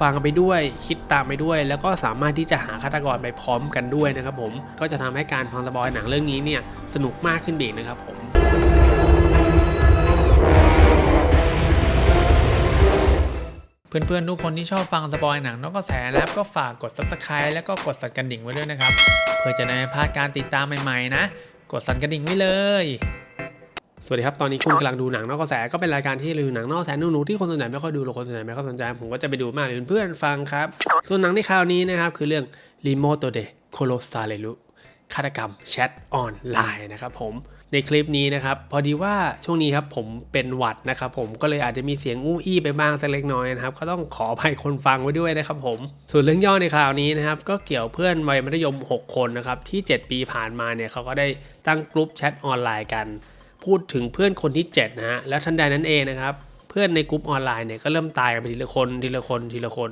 ฟังไปด้วยคิดตามไปด้วย แล้วก็สามารถที่จะหาฆาตกรไปพร้อมกันด้วยนะครับผมก็จะทำให้การฟังสปอยหนังเรื่องนี้เนี่ยสนุกมากขึ้นไปอีกนะครับผมเพื่อนๆ ทุกคนที่ชอบฟังสปอยหนังนอกกระแสนะครับก็ฝากกด subscribe แล้วก็กดสั่นกระดิ่งไว้ด้วยนะครับ เพื่อจะได้ไม่พลาดการติดตามใหม่ๆนะ กดสั่นกระดิ่งไว้เลย สวัสดีครับ ตอนนี้คุณกำลังดูหนังนอกกระแสก็เป็นรายการที่รีวิวหนังนอกกระแสหนูๆที่คนส่วนใหญ่ไม่ค่อยดูหรือคนส่วนใหญ่ไม่ค่อยสนใจผมก็จะไปดูมากเลยเพื่อนๆฟังครับ ส่วนหนังในคราวนี้นะครับ คือเรื่อง Remoto de Colossalelu ฆาตกรรมแชทออนไลน์นะครับผมในคลิปนี้นะครับ พอดีว่าช่วงนี้ครับผมเป็นหวัดนะครับผมก็เลยอาจจะมีเสียงอู้อี้ไปบ้างสักเล็กน้อยนะครับ ก็ต้องขออภัยคนฟังไว้ด้วยนะครับผม ส่วนเรื่องย่อในคราวนี้นะครับ ก็เกี่ยวเพื่อนวัยมัธยม 6 คนนะครับ ที่ 7 ปีผ่านมาเนี่ยเขาก็ได้ตั้งกลุ่มแชทออนไลน์กัน พูดถึงเพื่อนคนที่7นะฮะแล้วทันใดนั้นเองนะครับ เพื่อนในกลุ่มออนไลน์เนี่ยก็เริ่มตายกันไปทีละคนทีละคนทีละคน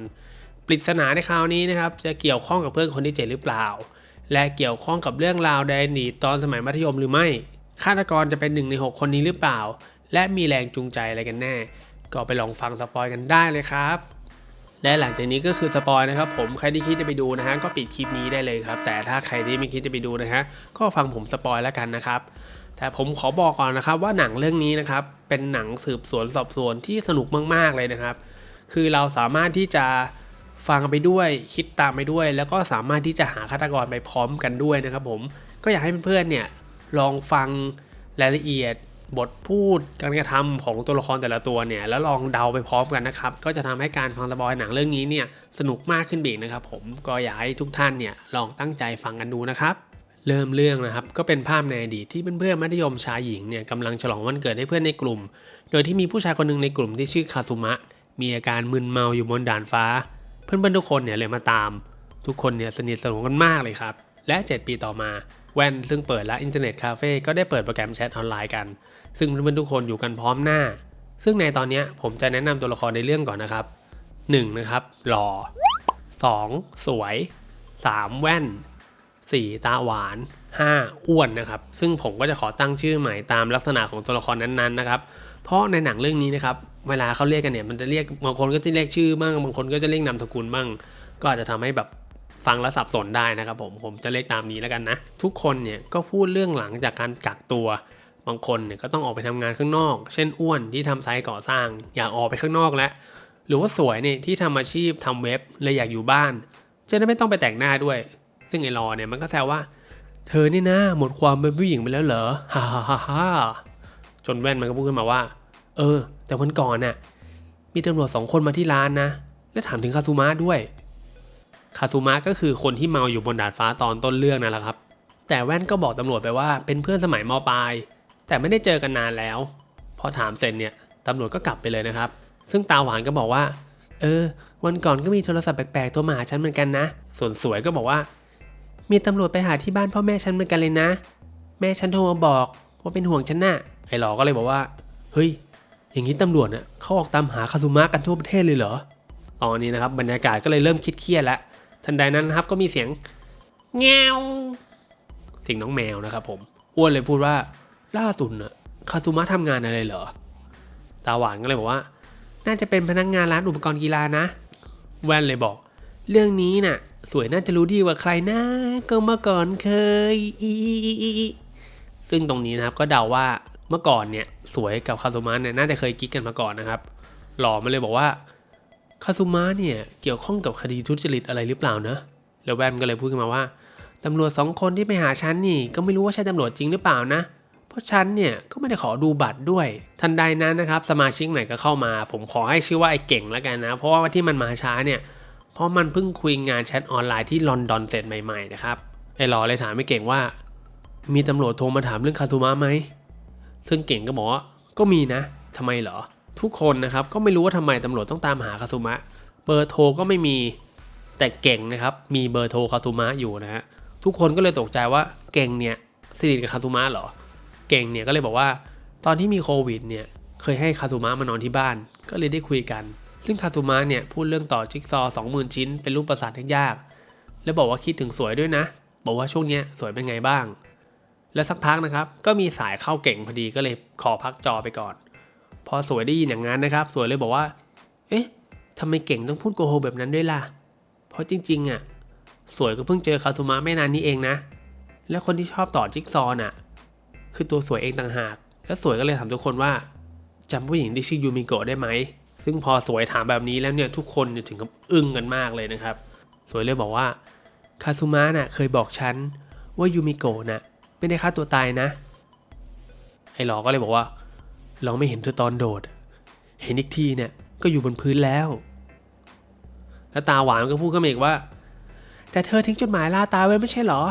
ปริศนาในคราวนี้นะครับ จะเกี่ยวข้องกับเพื่อนคนที่ 7 หรือเปล่า และเกี่ยวข้องกับเรื่องราวในอดีตตอนสมัยมัธยมหรือไม่ฆาตกรจะเป็นหนึ่งใน 6 คนนี้หรือเปล่า และมีแรงจูงใจอะไรกันแน่ ก็ไปลองฟังสปอยกันได้เลยครับและหลังจากนี้ก็คือสปอยนะครับผมใครที่คิดจะไปดูนะฮะก็ปิดคลิปนี้ได้เลยครับ แต่ถ้าใครที่ไม่คิดจะไปดูนะฮะก็ฟังผมสปอยแล้วกันนะครับ แต่ผมขอบอกก่อนนะครับว่าหนังเรื่องนี้นะครับเป็นหนังสืบสวนสอบสวนที่สนุกมากๆเลยนะครับ คือเราสามารถที่จะฟังไปด้วยคิดตามไปด้วย แล้วก็สามารถที่จะหาฆาตกรไปพร้อมกันด้วยนะครับ ผมก็อยากให้เพื่อนๆเนี่ยลองฟังรายละเอียดบทพูดการกระทำของตัวละครแต่ละตัวเนี่ยแล้วลองเดาไปพร้อมกันนะครับ ก็จะทำให้การฟังสปอยหนังเรื่องนี้เนี่ยสนุกมากขึ้นไปอีกนะครับ ผมก็อยากให้ทุกท่านเนี่ยลองตั้งใจฟังกันดูนะครับ เริ่มเรื่องนะครับ ก็เป็นภาพในอดีตที่เพื่อนๆมัธยมชายหญิงเนี่ยกำลังฉลองวันเกิดให้เพื่อนในกลุ่ม โดยที่มีผู้ชายคนหนึ่งในกลุ่มที่ชื่อคาซุมะ มีอาการมึนเมาอยู่บนด่านฟ้า เพื่อนๆทุกคนเนี่ยเลยมาตาม ทุกคนเนี่ยสนิทสนมกันมากเลยครับ และ 7 ปีต่อมา แว่นซึ่งเปิดและอินเทอร์เน็ตคาเฟ่ก็ได้เปิดโปรแกรมแชทออนไลน์กัน ซึ่งเพื่อนๆทุกคนอยู่กันพร้อมหน้า ซึ่งในตอนนี้ผมจะแนะนำตัวละครในเรื่องก่อนนะครับ 1. นะครับหล่อ 2. สวย 3. แว่น 4. ตาหวาน 5. อ้วนนะครับ ซึ่งผมก็จะขอตั้งชื่อใหม่ตามลักษณะของตัวละครนั้นๆนะครับ เพราะในหนังเรื่องนี้นะครับเวลาเขาเรียกกันเนี่ยมันจะเรียกบางคนก็จะเรียกชื่อบ้างบางคนก็จะเรียกนามสกุลบ้าง ก็อาจจะทำให้แบบฟังแล้วสับสนได้นะครับผมผมจะเรียกตามนี้แล้วกันนะ ทุกคนเนี่ยก็พูดเรื่องหลังจากการกักตัวบางคนเนี่ยก็ต้องออกไปทำงานข้างนอก เช่นอ้วนที่ทำไซต์ก่อสร้าง อยากออกไปข้างนอกแล้ว หรือว่าสวยเนี่ยที่ทำอาชีพทำเว็บเลยอยากอยู่บ้าน จะได้ไม่ต้องไปแต่งหน้าด้วย ซึ่งไอ้รอเนี่ยมันก็แซวว่า เธอนี่นะหมดความเป็นผู้หญิงไปแล้วเหรอฮ่าฮ่าฮ่าฮ่าจนแว่นมันก็พูดขึ้นมาว่า เออ แต่วันก่อนน่ะมีตำรวจสองคนมาที่ร้านนะ และถามถึงคาซูมะด้วย คาซูมะก็คือคนที่เมาอยู่บนดาดฟ้าตอนต้นเรื่องนั่นแหละครับ แต่แว่นก็บอกตำรวจไปว่าเป็นเพื่อนสมัยมปลาย แต่ไม่ได้เจอกันนานแล้ว พอถามเสร็จเนี่ยตำรวจก็กลับไปเลยนะครับ ซึ่งตาหวานก็บอกว่า เออ วันก่อนก็มีโทรศัพท์แปลกๆโทรมาหาฉันเหมือนกันนะ ส่วนสวยก็บอกว่า มีตำรวจไปหาที่บ้านพ่อแม่ฉันเหมือนกันเลยนะ แม่ฉันโทรมาบอกว่าเป็นห่วงฉันน่ะ ไอ้หลอก็เลยบอกว่า เฮ้ย อย่างนี้ตำรวจเน่ะเขาออกตามหาคาซุมะกันทั่วประเทศเลยเหรอ ตอนนี้นะครับบรรยากาศก็เลยเริ่มคิดเครียดแล้ว ทันใดนั้นนะครับก็มีเสียงแงวเสียงน้องแมวนะครับผมอ้วนเลยพูดว่าล่าสุดน่ะคาซุมะทำงานอะไรเหรอ ตาหวานก็เลยบอกว่า น่าจะเป็นพนักงานร้านอุปกรณ์กีฬานะ แว่นเลยบอก เรื่องนี้น่ะ สวยน่าจะรู้ดีกว่าใครนะ ก็เมื่อก่อนเคยอีซึ่งตรงนี้นะครับก็เดาว่าเมื่อก่อนเนี่ยสวยกับคาซุมะเนี่ยน่าจะเคยกิ๊กกันมาก่อนนะครับ หล่อมาเลยบอกว่าคาซุมะเนี่ยเกี่ยวข้องกับคดีทุจริตอะไรหรือเปล่านะแล้วแวนก็เลยพูดขึ้นมาว่าตำรวจสองคนที่ไปหาฉันนี่ก็ไม่รู้ว่าใช่ตำรวจจริงหรือเปล่านะ เพราะฉันเนี่ยก็ไม่ได้ขอดูบัตรด้วย ทันใดนั้นนะครับ สมาชิกใหม่ก็เข้ามา ผมขอให้ชื่อว่าไอ้เก่งแล้วกันนะ เพราะว่าที่มันมาช้าเนี่ย เพราะมันเพิ่งคุยงานแชทออนไลน์ที่ลอนดอนเสร็จใหม่ๆนะครับไอ้หลอเลยถามไอ้เก่งว่า มีตำรวจโทรมาถามเรื่องคาซุมะไหมซึ่งเก่งก็บอกว่าก็มีนะทำไมเหรอ ทุกคนนะครับก็ไม่รู้ว่าทำไมตำรวจต้องตามหาคาซุมะ เบอร์โทรก็ไม่มีแต่เก่งนะครับมีเบอร์โทรคาซุมะอยู่นะฮะทุกคนก็เลยตกใจว่าเก่งเนี่ยสนิทกับคาซุมะเหรอ เก่งเนี่ยก็เลยบอกว่า ตอนที่มีโควิดเนี่ยเคยให้คาซุมะมานอนที่บ้าน ก็เลยได้คุยกัน ซึ่งคาซุมะเนี่ยพูดเรื่องต่อจิ๊กซอว์สองหมื่นชิ้น เป็นรูปประสาทยากๆแล้วบอกว่าคิดถึงสวยด้วยนะ บอกว่าช่วงเนี้ยสวยเป็นไงบ้าง แล้วสักพักนะครับก็มีสายเข้าเก่งพอดีก็เลยขอพักจอไปก่อน พอสวยได้ยินอย่างนั้นนะครับ สวยเลยบอกว่า เอ๊ะทำไมเก่งต้องพูดโกหกแบบนั้นด้วยล่ะ เพราะจริงๆอะสวยก็เพิ่งเจอคาซุมะไม่นานนี้เองนะ แล้วคนที่ชอบต่อจิ๊กซอน่ะ คือตัวสวยเองต่างหาก แล้วสวยก็เลยถามทุกคนว่าจำผู้หญิงที่ชื่อยูมิโกะได้ไหม ซึ่งพอสวยถามแบบนี้แล้วเนี่ยทุกคนเนี่ยถึงกับอึ้งกันมากเลยนะครับ สวยเลยบอกว่าคาซุมะน่ะเคยบอกฉันว่ายูมิโกะน่ะไม่ได้ฆ่าตัวตายนะ ไอ้หลอก็เลยบอกว่าเราไม่เห็นเธอตอนโดด เห็นอีกทีเนี่ยก็อยู่บนพื้นแล้ว แล้วตาหวานก็พูดขึ้นมาอีกว่า แต่เธอทิ้งจดหมายลาตายไว้ไม่ใช่เหรอ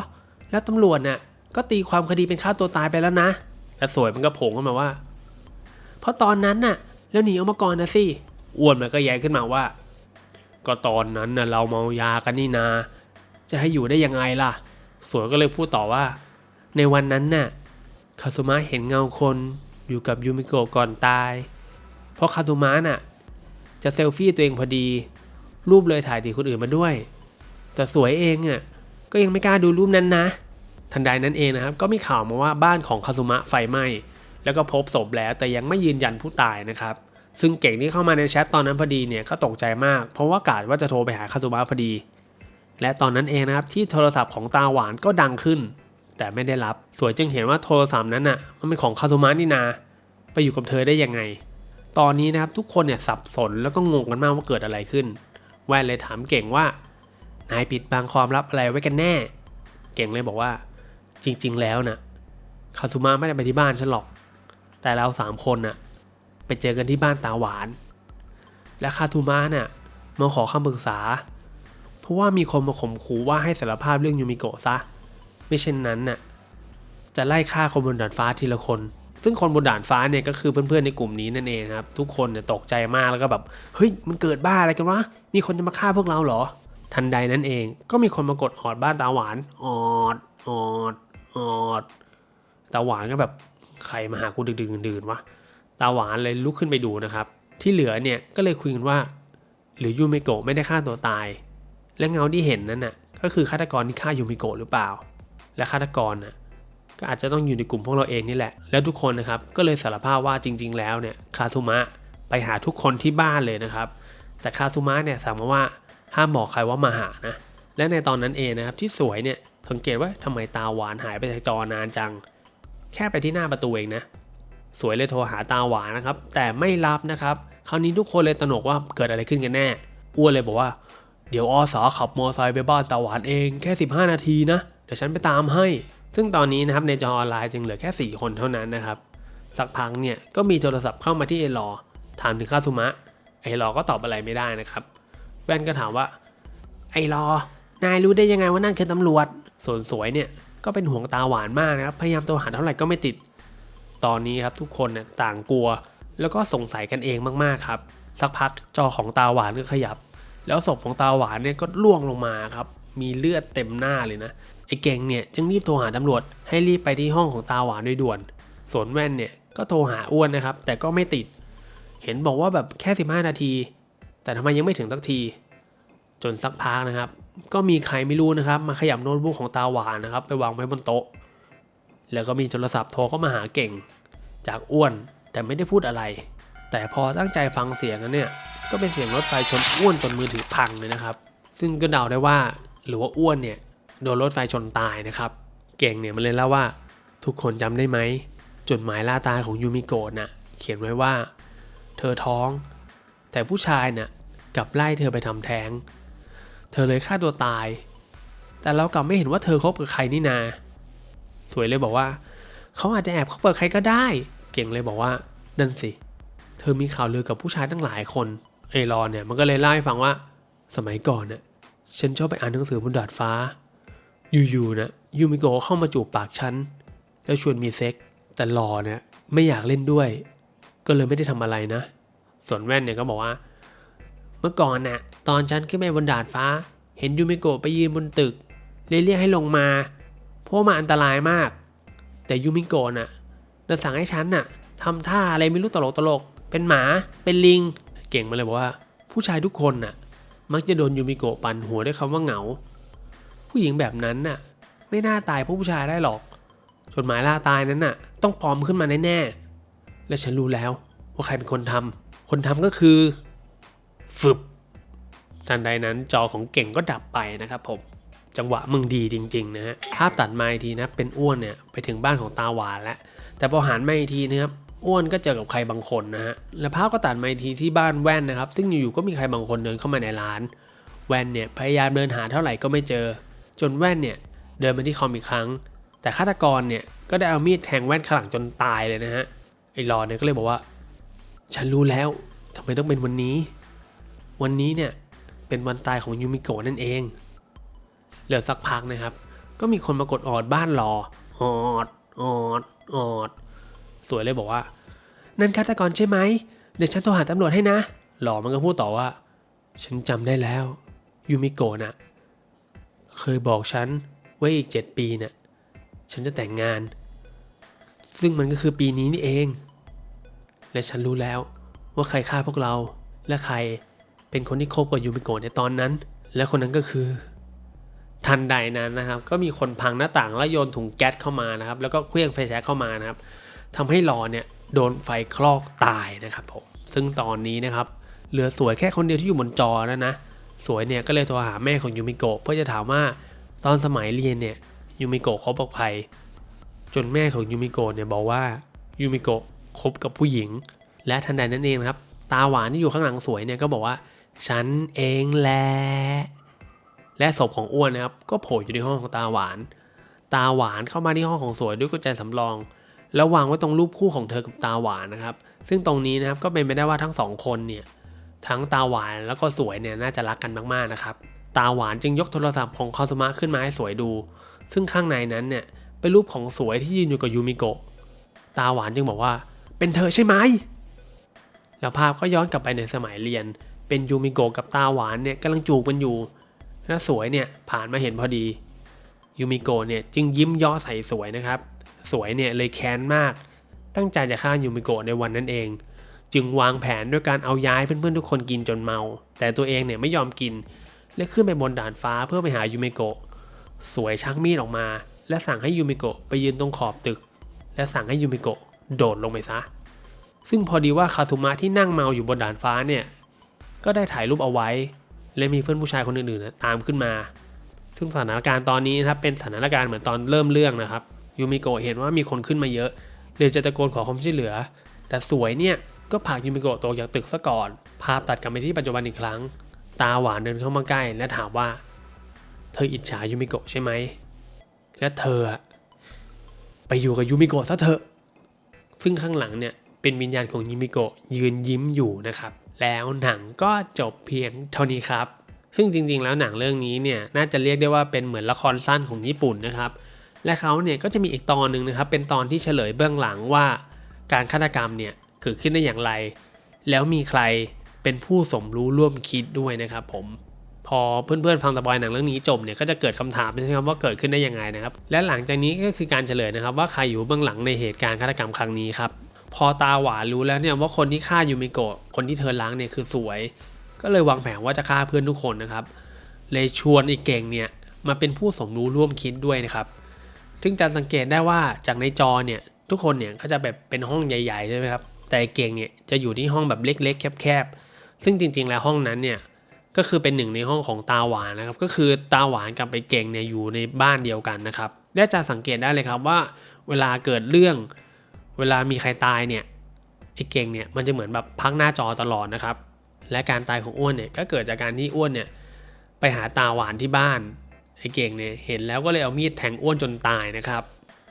แล้วตำรวจน่ะก็ตีความคดีเป็นฆ่าตัวตายไปแล้วนะ แล้วสวยมันก็โผงขึ้นมาว่า เพราะตอนนั้นน่ะ แล้วหนีออกมาก่อนนะสิอ้วนมันก็แย้งขึ้นมาว่า ก็ตอนนั้นน่ะเราเมายากันนี่นา จะให้อยู่ได้ยังไงล่ะ สวยก็เลยพูดต่อว่า ในวันนั้นน่ะคาซุมะเห็นเงาคนอยู่กับยูมิโกะก่อนตาย เพราะคาซุมะน่ะจะเซลฟี่ตัวเองพอดี รูปเลยถ่ายตีคนอื่นมาด้วย แต่สวยเองอะก็ยังไม่กล้าดูรูปนั้นนะ ทันใดนั้นเองนะครับ ก็มีข่าวมาว่าบ้านของคาซุมะไฟไหม้ แล้วก็พบศพแล้วแต่ยังไม่ยืนยันผู้ตายนะครับ ซึ่งเก่งที่เข้ามาในแชทตอนนั้นพอดีเนี่ยก็ตกใจมาก เพราะว่ากาดว่าจะโทรไปหาคาซุมะพอดี และตอนนั้นเองนะครับที่โทรศัพท์ของตาหวานก็ดังขึ้น แต่ไม่ได้รับ สวยจึงเห็นว่าโทรศัพท์นั้นน่ะมันเป็นของคาซุมะนี่นา ไปอยู่กับเธอได้ยังไง ตอนนี้นะครับทุกคนเนี่ยสับสนแล้วก็งงกันมากว่าเกิดอะไรขึ้น แว่นเลยถามเก่งว่านายปิดบังความลับอะไรไว้กันแน่ เก่งเลยบอกว่า จริง ๆ แล้วน่ะคาซุมะไม่ได้ไปที่บ้านฉันหรอก แต่เราสามคนน่ะไปเจอกันที่บ้านตาหวาน และคาซุมะน่ะมาขอคำปรึกษา เพราะว่ามีคนมาข่มขู่ว่าให้สารภาพเรื่องยูมิโกะซะ ไม่เช่นนั้นน่ะจะไล่ฆ่าคนบนดาดฟ้าทีละคน ซึ่งคนบนดาดฟ้าเนี่ยก็คือเพื่อนๆในกลุ่มนี้นั่นเองครับ ทุกคนเนี่ยตกใจมากแล้วก็แบบ เฮ้ย มันเกิดบ้าอะไรกันวะ มีคนจะมาฆ่าพวกเราเหรอ ทันใดนั้นเอง ก็มีคนมากดออดบ้านตาหวาน ออด ออด ออด ตาหวานก็แบบ ใครมาหากูดึกๆดื่นๆวะตาหวานเลยลุกขึ้นไปดูนะครับ ที่เหลือเนี่ยก็เลยคุยกันว่า หรือยูเมโกะไม่ได้ฆ่าตัวตาย และเงาที่เห็นนั้นน่ะก็คือฆาตกรที่ฆ่ายูมิโกะหรือเปล่า และฆาตกรน่ะก็อาจจะต้องอยู่ในกลุ่มพวกเราเองนี่แหละ แล้วทุกคนนะครับก็เลยสารภาพว่าจริง ๆ แล้วเนี่ยคาซุมะไปหาทุกคนที่บ้านเลยนะครับ แต่คาซุมะเนี่ยสั่งมาว่าห้ามบอกใครว่ามาหานะ และในตอนนั้นเองนะครับที่สวยเนี่ยสังเกตว่าทำไมตาหวานหายไปจากจอนานจัง แค่ไปที่หน้าประตูเองนะ สวยเลยโทรหาตาหวานนะครับ แต่ไม่รับนะครับ คราวนี้ทุกคนเลยตระหนกว่าเกิดอะไรขึ้นกันแน่ อ้วนเลยบอกว่า เดี๋ยวอสอขับมอไซค์ไปบ้านตาหวานเองแค่ 15 นาทีนะ เดี๋ยวฉันไปตามให้ ซึ่งตอนนี้นะครับในจอออนไลน์จึงเหลือแค่ 4 คนเท่านั้นนะครับ สักพักเนี่ยก็มีโทรศัพท์เข้ามาที่เอลอถามถึงคาซุมะ เอลอก็ตอบอะไรไม่ได้นะครับ แว่นก็ถามว่า ไอรอนายรู้ได้ยังไงว่านั่นคือตำรวจ ส่วนสวยเนี่ย ก็เป็นห่วงตาหวานมากนะครับ พยายามโทรหาเท่าไหร่ก็ไม่ติด ตอนนี้ครับทุกคนเนี่ยต่างกลัว แล้วก็สงสัยกันเองมากๆครับ สักพักจอของตาหวานก็ขยับ แล้วศพของตาหวานเนี่ยก็ล่วงลงมาครับ มีเลือดเต็มหน้าเลยนะ ไอ้เก่งเนี่ยจึงรีบโทรหาตำรวจ ให้รีบไปที่ห้องของตาหวานโดยด่วน ส่วนแว่นเนี่ยก็โทรหาอ้วนนะครับ แต่ก็ไม่ติด เห็นบอกว่าแบบแค่ 15 นาที แต่ทำไมยังไม่ถึงสักที จนสักพักนะครับ ก็มีใครไม่รู้นะครับ มาขยับโน้ตบุ๊กของตาหวานนะครับ ไปวางไว้บนโต๊ะ แล้วก็มีโทรศัพท์โทรเข้ามาหาเก่ง จากอ้วนแต่ไม่ได้พูดอะไร แต่พอตั้งใจฟังเสียงนั้นเนี่ย ก็เป็นเสียงรถไฟชนอ้วนจนมือถือพังเลยนะครับ ซึ่งก็เดาได้ว่าหรือว่าอ้วนเนี่ยโดนรถไฟชนตายนะครับ เก่งเนี่ยมันเลยเล่าว่า ทุกคนจำได้ไหมจดหมายล่าตายของยูมิโกะน่ะเขียนไว้ว่า เธอท้อง แต่ผู้ชายน่ะกลับไล่เธอไปทำแท้ง เธอเลยฆ่าตัวตาย แต่เรากลับไม่เห็นว่าเธอคบกับใครนี่นา สวยเลยบอกว่า เขาอาจจะแอบคบกับใครก็ได้ เก่งเลยบอกว่านั่นสิ เธอมีข่าวลือกับผู้ชายตั้งหลายคนไอรอนเนี่ยมันก็เลยเล่าให้ฟังว่า สมัยก่อนน่ะฉันชอบไปอ่านหนังสือบนดาดฟ้า อยู่ๆนะยูมิโกะเข้ามาจูบปากฉัน แล้วชวนมีเซ็ก แต่รอเนี่ยไม่อยากเล่นด้วย ก็เลยไม่ได้ทำอะไรนะ ส่วนแว่นเนี่ยก็บอกว่า เมื่อก่อนน่ะ ตอนฉันขึ้นไปบนดาดฟ้า เห็นยูมิโกะไปยืนบนตึก เลยเรียกให้ลงมา เพราะว่ามันอันตรายมาก แต่ยูมิโกะน่ะน่ะสั่งให้ฉันน่ะทำท่าอะไรไม่รู้ตลกตลกๆเป็นหมา เป็นลิง เก่งมาเลยบอกว่า ผู้ชายทุกคนน่ะ มักจะโดนยูมิโกะปั่นหัวด้วยคำว่าเหงา ผู้หญิงแบบนั้นน่ะ ไม่น่าตายเพราะผู้ชายได้หรอกจดหมายล่าตายนั้นน่ะ ต้องปลอมขึ้นมาแน่ๆและฉันรู้แล้วว่าใครเป็นคนทำคนทำก็คือ ฟึบทันใดนั้นจอของเก่งก็ดับไปนะครับผมจังหวะมึงดีจริงๆนะฮะภาพตัดมาอีกทีนะเป็นอ้วนเนี่ยไปถึงบ้านของตาหวานแล้ว แต่พอหันมาอีกทีนะครับอ้วนก็เจอกับใครบางคนนะฮะแล้วภาพก็ตัดมาอีกทีที่บ้านแว่นนะครับ ซึ่งอยู่ๆก็มีใครบางคนเดินเข้ามาในร้าน แว่นเนี่ยพยายามเดินหาเท่าไหร่ก็ไม่เจอ จนแว่นเนี่ยเดินมาที่คอมอีกครั้ง แต่ฆาตกรเนี่ยก็ได้เอามีดแทงแว่นข้างหลังจนตายเลยนะฮะไอ้รอนเนี่ยก็เลยบอกว่า ฉันรู้แล้วทำไมต้องเป็นวันนี้ วันนี้เนี่ยเป็นวันตายของยูมิโกะนั่นเองเหลือสักพักนะครับ ก็มีคนมากดออดบ้านรอออดออดออด สวยเลยบอกว่า นั่นฆาตกรใช่ไหมเดี๋ยวฉันโทรหาตำรวจให้นะ หล่อมันก็พูดต่อว่า ฉันจำได้แล้วยูมิโกะน่ะเคยบอกฉันว่าอีกเจ็ดปีน่ะฉันจะแต่งงาน ซึ่งมันก็คือปีนี้นี่เอง และฉันรู้แล้วว่าใครฆ่าพวกเราและใคร เป็นคนที่คบกับยูมิโกะในตอนนั้น และคนนั้นก็คือ ทันใดนั้นนะครับ ก็มีคนพังหน้าต่างแล้วโยนถุงแก๊สเข้ามานะครับ แล้วก็เคลื่องไฟแช็กเข้ามานะครับทำให้หลอเนี่ยโดนไฟคลอกตายนะครับผมซึ่งตอนนี้นะครับ เหลือสวยแค่คนเดียวที่อยู่บนจอแล้วนะ สวยเนี่ยก็เลยโทรหาแม่ของยูมิโกะเพื่อจะถามว่าตอนสมัยเรียนเนี่ยยูมิโกะคบกับใครจนแม่ของยูมิโกะเนี่ยบอกว่ายูมิโกะคบกับผู้หญิง และทันใดนั้นเองนะครับ ตาหวานที่อยู่ข้างหลังสวยเนี่ยก็บอกว่า ฉันเองแหละและศพของอ้วนนะครับ ก็โผล่อยู่ในห้องของตาหวาน ตาหวานเข้ามาที่ห้องของสวยด้วยกุญแจสำรอง แล้ววางไว้ตรงรูปคู่ของเธอกับตาหวานนะครับ ซึ่งตรงนี้นะครับก็เป็นไปได้ว่าทั้งสองคนเนี่ยทั้งตาหวานแล้วก็สวยเนี่ยน่าจะรักกันมากๆนะครับ ตาหวานจึงยกโทรศัพท์ของคาซุมะขึ้นมาให้สวยดู ซึ่งข้างในนั้นเนี่ยเป็นรูปของสวยที่ยืนอยู่กับยูมิโกะ ตาหวานจึงบอกว่า เป็นเธอใช่ไหม แล้วภาพก็ย้อนกลับไปในสมัยเรียน เป็นยูมิโกะกับตาหวานเนี่ยกำลังจูบกันอยู่แล้วสวยเนี่ยผ่านมาเห็นพอดียูมิโกะเนี่ยจึงยิ้มย่อใส่สวยนะครับ สวยเนี่ยเลยแค้นมาก ตั้งใจจะฆ่ายูมิโกะในวันนั้นเอง จึงวางแผนด้วยการเอาย้ายเพื่อนๆทุกคนกินจนเมา แต่ตัวเองเนี่ยไม่ยอมกิน และขึ้นไปบนดานฟ้าเพื่อไปหายูมิโกะสวยชักมีดออกมา และสั่งให้ยูมิโกะไปยืนตรงขอบตึก และสั่งให้ยูมิโกะโดดลงไปซะ ซึ่งพอดีว่าคาทุมะที่นั่งเมาอยู่บนดานฟ้าเนี่ย ก็ได้ถ่ายรูปเอาไว้ และมีเพื่อนผู้ชายคนอื่นๆตามขึ้นมา ซึ่งสถานการณ์ตอนนี้นะครับเป็นสถานการณ์เหมือนตอนเริ่มเรื่องนะครับยูมิโกะเห็นว่ามีคนขึ้นมาเยอะเลยจะตะโกนขอความช่วยเหลือ แต่สวยเนี่ยก็ผลักยูมิโกะตกจากตึกซะก่อน ภาพตัดกลับไปที่ปัจจุบันอีกครั้ง ตาหวานเดินเข้ามาใกล้และถามว่า เธออิจฉายูมิโกะใช่ไหม และเธอไปอยู่กับยูมิโกะซะเถอะ ซึ่งข้างหลังเนี่ยเป็นวิญญาณของยูมิโกะยืนยิ้มอยู่นะครับ แล้วหนังก็จบเพียงเท่านี้ครับ ซึ่งจริงๆ แล้วหนังเรื่องนี้เนี่ยน่าจะเรียกได้ว่าเป็นเหมือนละครสั้นของญี่ปุ่นนะครับ และเขาเนี่ยก็จะมีอีกตอนหนึ่งนะครับ เป็นตอนที่เฉลยเบื้องหลังว่าการฆาตกรรมเนี่ยเกิดขึ้นได้อย่างไร แล้วมีใครเป็นผู้สมรู้ร่วมคิดด้วยนะครับผมพอเพื่อนๆฟังตะบอยหนังเรื่องนี้จบเนี่ยก็จะเกิดคำถามใช่ไหมครับว่าเกิดขึ้นได้ยังไงนะครับ และหลังจากนี้ก็คือการเฉลยนะครับ ว่าใครอยู่เบื้องหลังในเหตุการณ์ฆาตกรรมครั้งนี้ครับ พอตาหวานรู้แล้วเนี่ยว่าคนที่ฆ่ายูมิโกะคนที่เธอล้างเนี่ยคือสวย ก็เลยวางแผนว่าจะฆ่าเพื่อนทุกคนนะครับ เลยชวนไอ้เก่งเนี่ยมาเป็นผู้สมรู้ร่วมคิดด้วยนะครับ ซึ่งจะสังเกตได้ว่าจากในจอเนี่ยทุกคนเนี่ยก็จะแบบเป็นห้องใหญ่ๆใช่ไหมครับ แต่ไอ้เก่งเนี่ยจะอยู่ที่ห้องแบบเล็ก ๆ แคบๆ ซึ่งจริงๆ แล้วห้องนั้นเนี่ยก็คือเป็นหนึ่งในห้องของตาหวานนะครับ ก็คือตาหวานกับไอ้เก่งเนี่ยอยู่ในบ้านเดียวกันนะครับและจะสังเกตได้เลยครับว่า เวลาเกิดเรื่อง เวลามีใครตายเนี่ยไอ้เก่งเนี่ยมันจะเหมือนแบบพักหน้าจอตลอดนะครับ และการตายของอ้วนเนี่ยก็เกิดจากการที่อ้วนเนี่ยไปหาตาหวานที่บ้านไอ้เก่งเนี่ยเห็นแล้วก็เลยเอามีดแทงอ้วนจนตายนะครับ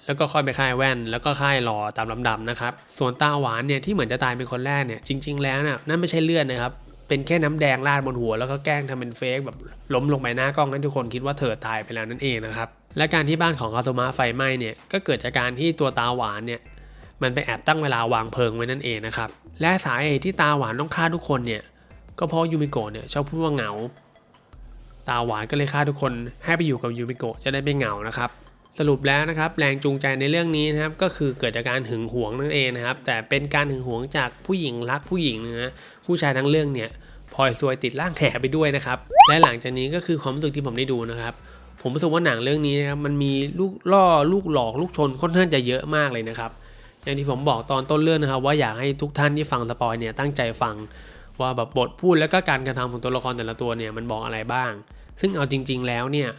แล้วก็ค่อยไปค่ายแว่น แล้วก็ค่ายรอตามลำดับนะครับ ส่วนตาหวานเนี่ยที่เหมือนจะตายเป็นคนแรกเนี่ยจริง ๆ แล้วน่ะนั่นไม่ใช่เลือดนะครับ เป็นแค่น้ำแดงราดบนหัว แล้วก็แกล้งทำเป็นเฟกแบบล้มลงไปหน้ากล้องให้ทุกคนคิดว่าเธอตายไปแล้วนั่นเองนะครับ และการที่บ้านของคาซุมะไฟไหม้เนี่ยก็เกิดจากการที่ตัวตาหวานเนี่ย มันไปแอบตั้งเวลาวางเพลิงไว้นั่นเองนะครับ และสาเหตุที่ตาหวานต้องฆ่าทุกคนเนี่ย ก็เพราะยูมิโกะเนี่ยชอบพูดว่าเหงา ตาหวานก็เลยฆ่าทุกคนให้ไปอยู่กับยูมิโกะจะได้ไม่เหงานะครับ สรุปแล้วนะครับแรงจูงใจในเรื่องนี้นะครับก็คือเกิดจากการหึงหวงนั่นเองนะครับ แต่เป็นการหึงหวงจากผู้หญิงรักผู้หญิงนะผู้ชายทั้งเรื่องเนี่ยพลอยซวยติดร่างแห่ไปด้วยนะครับ และหลังจากนี้ก็คือความรู้สึกที่ผมได้ดูนะครับ ผมรู้สึกว่าหนังเรื่องนี้นะครับมันมีลูกล่อลูกหลอกลูกชนค่อนข้างจะเยอะมากเลยนะครับ อย่างที่ผมบอกตอนต้นเรื่องนะครับว่าอยากให้ทุกท่านที่ฟังสปอยเนี่ยตั้งใจฟังว่าแบบบทพูดแล้วก็การกระทำของตัวละครแต่ละตัวเนี่ยมันบอกอะไรบ้าง ซึ่งเอาจริง ๆ แล้วเนี่ย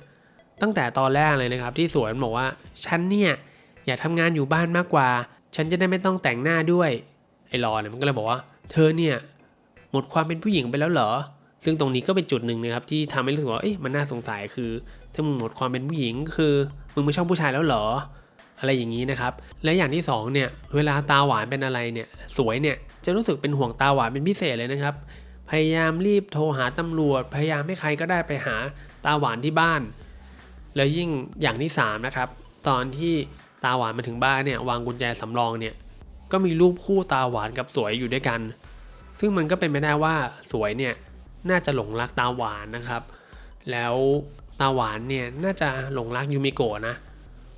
ตั้งแต่ตอนแรกเลยนะครับที่สวนบอกว่าฉันเนี่ยอยากทำงานอยู่บ้านมากกว่า ฉันจะได้ไม่ต้องแต่งหน้าด้วยไอ้รอเนี่ยมันก็เลยบอกว่า เธอเนี่ยหมดความเป็นผู้หญิงไปแล้วเหรอ ซึ่งตรงนี้ก็เป็นจุดหนึ่งนะครับที่ทำให้รู้สึกว่าเอ๊ะมันน่าสงสัยคือ ถ้ามึงหมดความเป็นผู้หญิงก็คือมึงไม่ชอบผู้ชายแล้วเหรอ อะไรอย่างนี้นะครับ และอย่างที่สองเนี่ยเวลาตาหวานเป็นอะไรเนี่ยสวยเนี่ยจะรู้สึกเป็นห่วงตาหวานเป็นพิเศษเลยนะครับ พยายามรีบโทรหาตำรวจ พยายามให้ใครก็ได้ไปหาตาหวานที่บ้าน แล้วยิ่งอย่างที่สามนะครับตอนที่ตาหวานมาถึงบ้านเนี่ยวางกุญแจสำรองเนี่ยก็มีรูปคู่ตาหวานกับสวยอยู่ด้วยกัน ซึ่งมันก็เป็นไปได้ว่าสวยเนี่ยน่าจะหลงรักตาหวานนะครับ แล้วตาหวานเนี่ยน่าจะหลงรักยูมิโกะนะ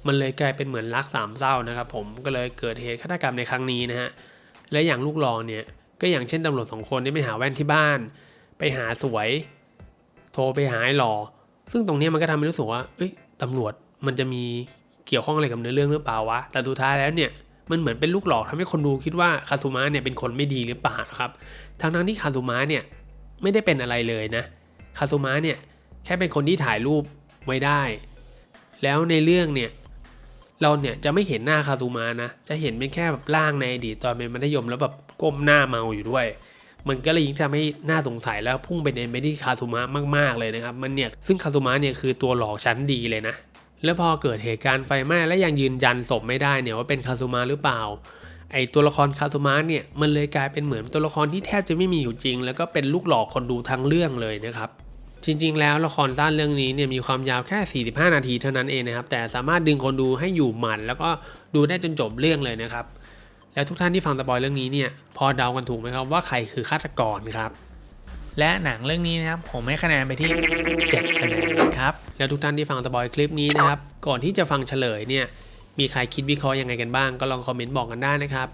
มันเลยกลายเป็นเหมือนรักสามเศร้านะครับผมก็เลยเกิดเหตุฆาตกรรมในครั้งนี้นะฮะและอย่างลูกรองเนี่ยก็อย่างเช่นตำรวจสองคนที่ไปหาแว่นที่บ้าน ไปหาสวย โทรไปหาไอ้หล่อซึ่งตรงนี้มันก็ทำให้รู้สึกว่าเอ้ยตำรวจมันจะมีเกี่ยวข้องอะไรกับเนื้อเรื่องหรือเปล่าวะแต่สุดท้ายแล้วเนี่ยมันเหมือนเป็นลูกหลอกทำให้คนดูคิดว่าคาซูมะเนี่ยเป็นคนไม่ดีหรือเปล่าครับทั้งทั้งที่คาซูมะเนี่ยไม่ได้เป็นอะไรเลยนะคาซูมะเนี่ยแค่เป็นคนที่ถ่ายรูปไว้ได้ แล้วในเรื่องเนี่ย เราเนี่ยจะไม่เห็นหน้าคาซูมะนะ จะเห็นเป็นแค่แบบร่างในอดีตตอนเป็นมัธยมแล้วแบบก้มหน้าเมาอยู่ด้วย มันก็เลยยิ่งทำให้น่าสงสัยแล้วพุ่งไปเน้นไปที่คาซูมะมากๆเลยนะครับ มันเนี่ยซึ่งคาซูมะเนี่ยคือตัวหลอกชั้นดีเลยนะ แล้วพอเกิดเหตุการณ์ไฟไหม้และยังยืนยันศพไม่ได้เนี่ยว่าเป็นคาซูมะหรือเปล่าไอตัวละครคาซูมะเนี่ยมันเลยกลายเป็นเหมือนตัวละครที่แทบจะไม่มีอยู่จริง แล้วก็เป็นลูกหลอกคนดูทั้งเรื่องเลยนะครับ จริง ๆ แล้วละครสั้นเรื่องนี้เนี่ยมีความยาวแค่ 45 นาทีเท่านั้นเองนะครับ แต่สามารถดึงคนดูให้อยู่หมัน แล้วก็ดูได้จนจบเรื่องเลยนะครับ แล้วทุกท่านที่ฟังสปอยเรื่องนี้เนี่ยพอเดากันถูกไหมครับว่าใครคือฆาตกรครับ และหนังเรื่องนี้นะครับผมให้คะแนนไปที่ 7 คะแนนครับ แล้วทุกท่านที่ฟังสปอยคลิปนี้นะครับ ก่อนที่จะฟังเฉลยเนี่ยมีใครคิดวิเคราะห์ยังไงกันบ้าง ก็ลองคอมเมนต์บอกกันได้นะครับ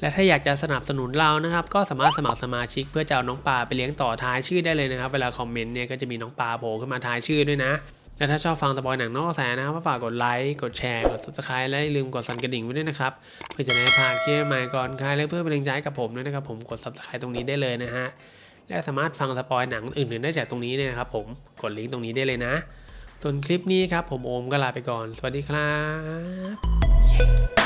และถ้าอยากจะสนับสนุนเรานะครับ ก็สามารถสมัครสมาชิก เพื่อจะเอาน้องปลาไปเลี้ยงต่อท้ายชื่อได้เลยนะครับ เวลาคอมเมนต์เนี่ยก็จะมีน้องปลาโผล่ขึ้นมาท้ายชื่อด้วยนะและถ้าชอบฟังสปอยหนังนอกกระแสนะครับฝากกดไลค์ กดแชร์ กด subscribe และอย่าลืมกดสั่นกระดิ่งไว้ด้วยนะครับ เพื่อจะได้พลาดคลิปใหม่ก่อนใครและเพื่อเป็นแรงใจกับผมด้วยนะครับผมกด subscribe ตรงนี้ได้เลยนะฮะ และสามารถฟังสปอยหนังอื่นๆได้จากตรงนี้เนี่ยนะครับผมกดลิงก์ตรงนี้ได้เลยนะ ส่วนคลิปนี้ครับผมโอมก็ลาไปก่อน สวัสดีครับ